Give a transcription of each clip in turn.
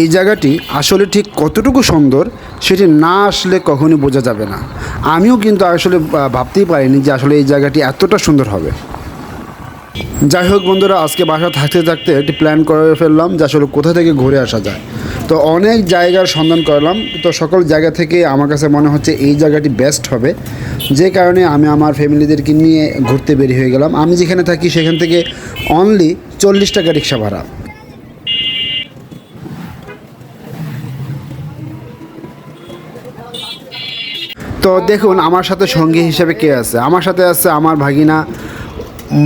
এই জায়গাটি আসলে ঠিক কতটুকু সুন্দর সেটি না আসলে কখনই বোঝা যাবে না। আমিও কিন্তু আসলে ভাবতেই পারিনি যে আসলে এই জায়গাটি এতটা সুন্দর হবে। যাই হোক বন্ধুরা, আজকে বাসা থাকতে থাকতে একটি প্ল্যান করে ফেললাম যে আসলে কোথা থেকে ঘুরে আসা যায়। তো অনেক জায়গার সন্ধান করলাম, তো সকল জায়গা থেকে আমার কাছে মনে হচ্ছে এই জায়গাটি বেস্ট হবে। যে কারণে আমি আমার ফ্যামিলিদেরকে নিয়ে ঘুরতে বেরিয়ে হয়ে গেলাম। আমি যেখানে থাকি সেখান থেকে অনলি চল্লিশ টাকা রিক্সা ভাড়া। তো দেখুন, আমার সাথে সঙ্গী হিসেবে কে আছে? আমার সাথে আছে আমার ভাগিনা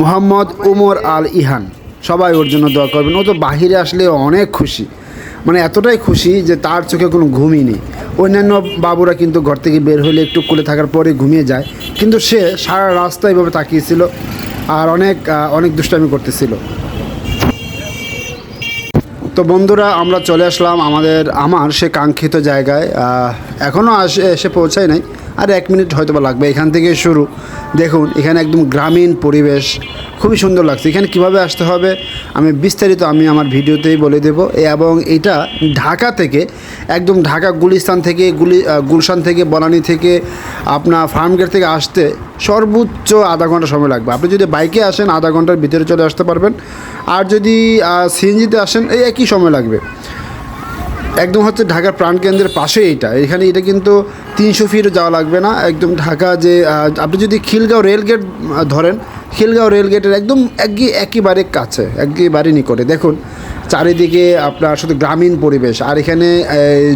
মোহাম্মদ উমর আল ইহান। সবাই ওর জন্য দোয়া করবেন। ও তো বাহিরে আসলে অনেক খুশি। মানে এতটাই খুশি যে তার চোখে কোনো ঘুমই নেই। অন্যান্য বাবুরা কিন্তু ঘর থেকে বের হলে একটু কোলে থাকার পরে ঘুমিয়ে যায়। কিন্তু সে সারা রাস্তা এভাবে তাকিয়েছিল আর অনেক অনেক দুষ্টামি করতেছিল। তো বন্ধুরা, আমরা চলে আসলাম আমাদের, আমার সে কাঙ্ক্ষিত জায়গায়। এখনও আসে, এসে পৌঁছায় নাই। আর এক মিনিট হয়তো বা লাগবে এখান থেকে শুরু। দেখুন, এখানে একদম গ্রামীণ পরিবেশ। খুবই সুন্দর লাগছে। এখানে কীভাবে আসতে হবে, আমি বিস্তারিত আমি আমার ভিডিওতেই বলে দেব। এবং এটা ঢাকা থেকে, একদম ঢাকা গুলিস্তান থেকে, গুলি গুলশান থেকে, বনানী থেকে আপনার ফার্মগেট থেকে আসতে সর্বোচ্চ আধা ঘণ্টা সময় লাগবে। আপনি যদি বাইকে আসেন, আধা ঘণ্টার ভিতরে চলে আসতে পারবেন। আর যদি সিএনজিতে আসেন, এই একই সময় লাগবে। একদম হচ্ছে ঢাকার প্রাণকেন্দ্রের পাশে এটা। এখানে এটা কিন্তু তিনশো ফিট যাওয়া লাগবে না। একদম ঢাকা যে আপনি যদি খিলগাঁও রেলগেট ধরেন, খিলগাঁও রেলগেটের একদম একই, একেবারে কাছে, একেবারে নিকটে। দেখুন, চারিদিকে আপনার শুধু গ্রামীণ পরিবেশ, আর এখানে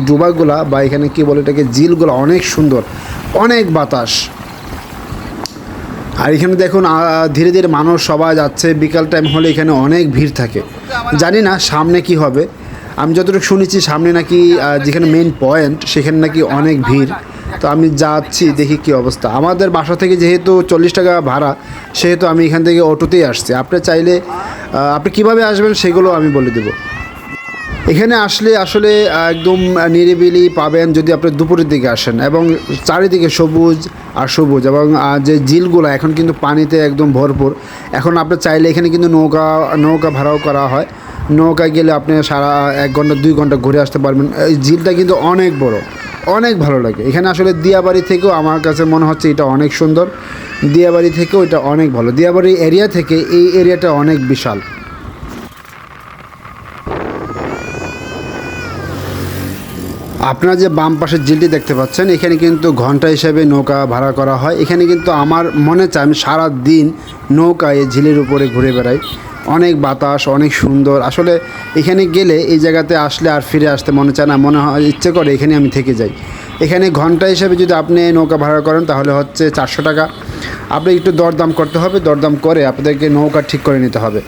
ডুবাগুলা বা এখানে কী বলে এটাকে, ঝিলগুলো অনেক সুন্দর, অনেক বাতাস। আর এখানে দেখুন ধীরে ধীরে মানুষ সবাই যাচ্ছে। বিকাল টাইম হলে এখানে অনেক ভিড় থাকে। জানি না সামনে কি হবে। আমি যতটুকু শুনেছি, সামনে নাকি যেখানে মেন পয়েন্ট সেখানে নাকি অনেক ভিড়। তো আমি যাচ্ছি, দেখি কি অবস্থা। আমাদের বাসা থেকে যেহেতু চল্লিশ টাকা ভাড়া, সেহেতু আমি এখান থেকে অটোতেই আসছি। আপনি চাইলে আপনি কীভাবে আসবেন, সেগুলো আমি বলে দেবো। এখানে আসলে আসলে একদম নিরিবিলি পাবেন যদি আপনি দুপুরের দিকে আসেন এবং চারিদিকে সবুজ আর সবুজ এবং যে ঝিলগুলো এখন কিন্তু পানিতে একদম ভরপুর। এখন আপনি চাইলে এখানে কিন্তু নৌকা নৌকা ভাড়াও করা হয়। নৌকা গেলে আপনি সারা এক ঘণ্টা, দুই ঘণ্টা ঘুরে আসতে পারবেন। এই ঝিলটা কিন্তু অনেক বড়, অনেক ভালো লাগে। এখানে আসলে দিয়াবাড়ি থেকেও আমার কাছে মনে হচ্ছে এটা অনেক সুন্দর। দিয়াবাড়ি থেকেও এটা অনেক ভালো। দিয়াবাড়ি এরিয়া থেকে এই এরিয়াটা অনেক বিশাল। আপনারা যে বাম পাশের ঝিলটি দেখতে পাচ্ছেন, এখানে কিন্তু ঘণ্টা হিসেবে নৌকা ভাড়া করা হয়। এখানে কিন্তু আমার মনে চায় আমি সারা দিন নৌকায় এই ঝিলের উপরে ঘুরে বেড়াই। অনেক বাতাস, অনেক সুন্দর। আসলে এখানে গেলে এই জায়গাতে আসলে আর ফিরে আসতে মনে চায় না, মনে হয় ইচ্ছে করে এখানে আমি থেকে যাই। এখানে ঘণ্টা হিসেবে যদি আপনি নৌকা ভাড়া করেন, তাহলে হচ্ছে চারশো টাকা। আপনি একটু দরদাম করতে হবে। দরদাম করে আপনাদেরকে নৌকা ঠিক করে নিতে হবে।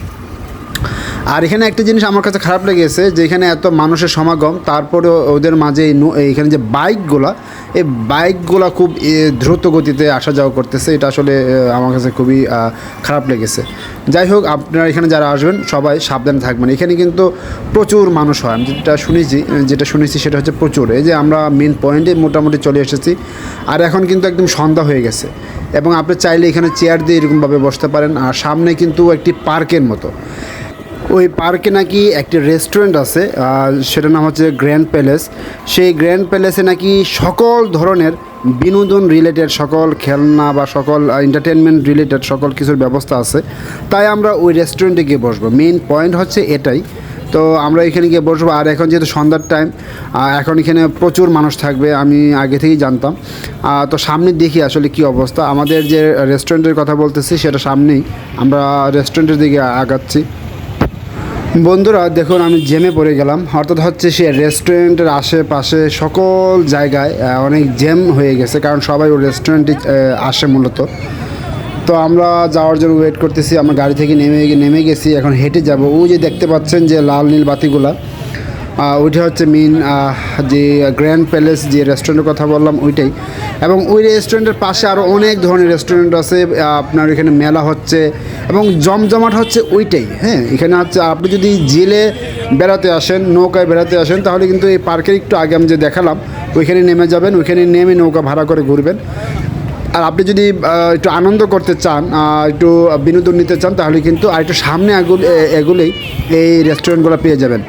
আর এখানে একটা জিনিস আমার কাছে খারাপ লেগেছে, যে এখানে এত মানুষের সমাগম তারপরে ওদের মাঝে এখানে যে বাইকগুলা, এই বাইকগুলা খুব দ্রুত গতিতে আসা যাওয়া করতেছে, এটা আসলে আমার কাছে খুবই খারাপ লেগেছে। যাই হোক, আপনারা এখানে যারা আসবেন, সবাই সাবধানে থাকবেন। এখানে কিন্তু প্রচুর মানুষ হয়, আমি যেটা শুনেছি যেটা শুনেছি সেটা হচ্ছে প্রচুর। এই যে আমরা মেন পয়েন্টে মোটামুটি চলে এসেছি, আর এখন কিন্তু একদম সন্ধ্যা হয়ে গেছে। এবং আপনি চাইলে এখানে চেয়ার দিয়ে এরকমভাবে বসতে পারেন, আর সামনে কিন্তু একটি পার্কের মতো। ওই পার্কে নাকি একটি রেস্টুরেন্ট আছে সেটার নাম হচ্ছে গ্র্যান্ড প্যালেস। সেই গ্র্যান্ড প্যালেসে নাকি সকল ধরনের বিনোদন রিলেটেড সকল খেলনা বা সকল এন্টারটেনমেন্ট রিলেটেড সকল কিছুর ব্যবস্থা আছে। তাই আমরা ওই রেস্টুরেন্টে গিয়ে বসবো। মেইন পয়েন্ট হচ্ছে এটাই। তো আমরা এখানে গিয়ে বসবো। আর এখন যেহেতু সন্ধ্যার টাইম এখন এখানে প্রচুর মানুষ থাকবে, আমি আগে থেকেই জানতাম। তো সামনে দেখি আসলে কি অবস্থা। আমাদের যে রেস্টুরেন্টের কথা বলতেছি, সেটা সামনেই আমরা রেস্টুরেন্টের দিকে আগাচ্ছি। বন্ধুরা, দেখুন, আমি জেমে পড়ে গেলাম। অর্থাৎ হচ্ছে সে রেস্টুরেন্টের আশেপাশে সকল জায়গায় অনেক জেম হয়ে গেছে, কারণ সবাই ওই রেস্টুরেন্টে আসে মূলত। তো আমরা যাওয়ার জন্য ওয়েট করতেছি, আমরা গাড়ি থেকে নেমে নেমে গেছি, এখন হেঁটে যাব। ওই যে দেখতে পাচ্ছেন যে লাল নীল বাতিগুলা ওইটা হচ্ছে মেন যে গ্র্যান্ড প্যালেস যে রেস্টুরেন্টের কথা বললাম, ওইটাই। এবং ওই রেস্টুরেন্টের পাশে আরও অনেক ধরনের রেস্টুরেন্ট আছে আপনার এখানে মেলা হচ্ছে, এবং জমজমাট হচ্ছে ওইটাই হ্যাঁ? এখানে হচ্ছে, আপনি যদি জেলে বেড়াতে আসেন, নৌকায় বেড়াতে আসেন, তাহলে কিন্তু এই পার্কের একটু আগে আমি যে দেখালাম, ওইখানে নেমে যাবেন, ওইখানে নেমে নৌকা ভাড়া করে ঘুরবেন। আর আপনি যদি একটু আনন্দ করতে চান একটু বিনোদন নিতে চান, তাহলে কিন্তু আর একটু সামনে এগুলো এগুলোই এই রেস্টুরেন্টগুলো পেয়ে যাবেন।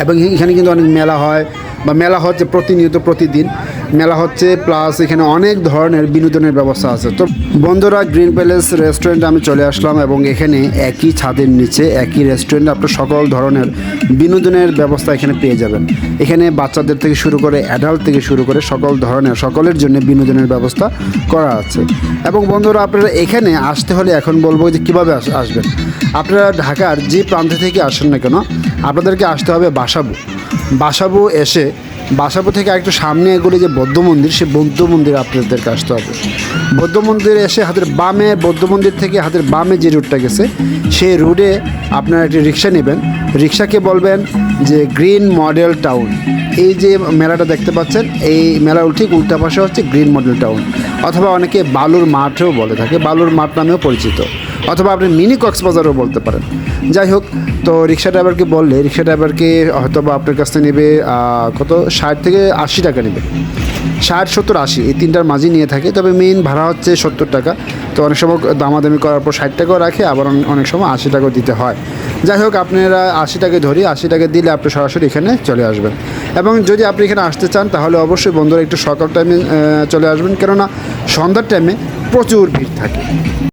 এবং এখানে কিন্তু অনেক মেলা হয়, বা মেলা হচ্ছে প্রতিনিয়ত প্রতিদিন। মেলা হচ্ছে প্লাস এখানে অনেক ধরনের বিনোদনের ব্যবস্থা আছে। তো বন্ধুরা, গ্রিন প্যালেস রেস্টুরেন্টে আমি চলে আসলাম এবং এখানে একই ছাদের নিচে, একই রেস্টুরেন্টে আপনার সকল ধরনের বিনোদনের ব্যবস্থা এখানে পেয়ে যাবেন। এখানে বাচ্চাদের থেকে শুরু করে অ্যাডাল্ট থেকে শুরু করে সকল ধরনের, সকলের জন্য বিনোদনের ব্যবস্থা করা আছে। এবং বন্ধুরা, আপনারা এখানে আসতে হলে এখন বলব যে কীভাবে আস- আসবেন? আপনারা ঢাকার যে প্রান্ত থেকে আসেন না কেন আপনাদেরকে আসতে হবে বাসাবু। বাসাবু এসে, বাসাবু থেকে একটু সামনে এগুলি যে বৌদ্ধ মন্দির সেই বৌদ্ধ মন্দির আপনাদেরকে আসতে হবে। বৌদ্ধ মন্দিরে এসে হাতের বামে, বৌদ্ধ মন্দির থেকে হাতের বামে যে রুটটা গেছে, সেই রুটে আপনারা একটি রিক্সা নেবেন। রিক্সাকে বলবেন যে গ্রিন মডেল টাউন এই যে মেলাটা দেখতে পাচ্ছেন, এই মেলার ঠিক উল্টা পাশে হচ্ছে গ্রিন মডেল টাউন অথবা অনেকে বালুর মাঠেও বলে থাকে, বালুর মাঠ নামেও পরিচিত। অথবা আপনি মিনি কক্সবাজারও বলতে পারেন। যাই হোক তো রিক্সা ড্রাইভারকে বললে, রিক্সা ড্রাইভারকে হয়তো বা আপনার কাছ থেকে নেবে কত? ষাট থেকে আশি টাকা নেবে। ষাট, সত্তর, আশি, এই তিনটার মাঝে নিয়ে থাকে। তবে মেইন ভাড়া হচ্ছে সত্তর টাকা। তো অনেক সময় দামাদামি করার পর ষাট টাকাও রাখে, আবার অনেক সময় আশি টাকাও দিতে হয়। যাই হোক, আপনারা আশি টাকা ধরি, আশি টাকা দিলে আপনি সরাসরি এখানে চলে আসবেন। এবং যদি আপনি এখানে আসতে চান, তাহলে অবশ্যই বন্ধুরা একটু সকাল টাইমে চলে আসবেন। কেননা সন্ধ্যার টাইমে প্রচুর ভিড় থাকে।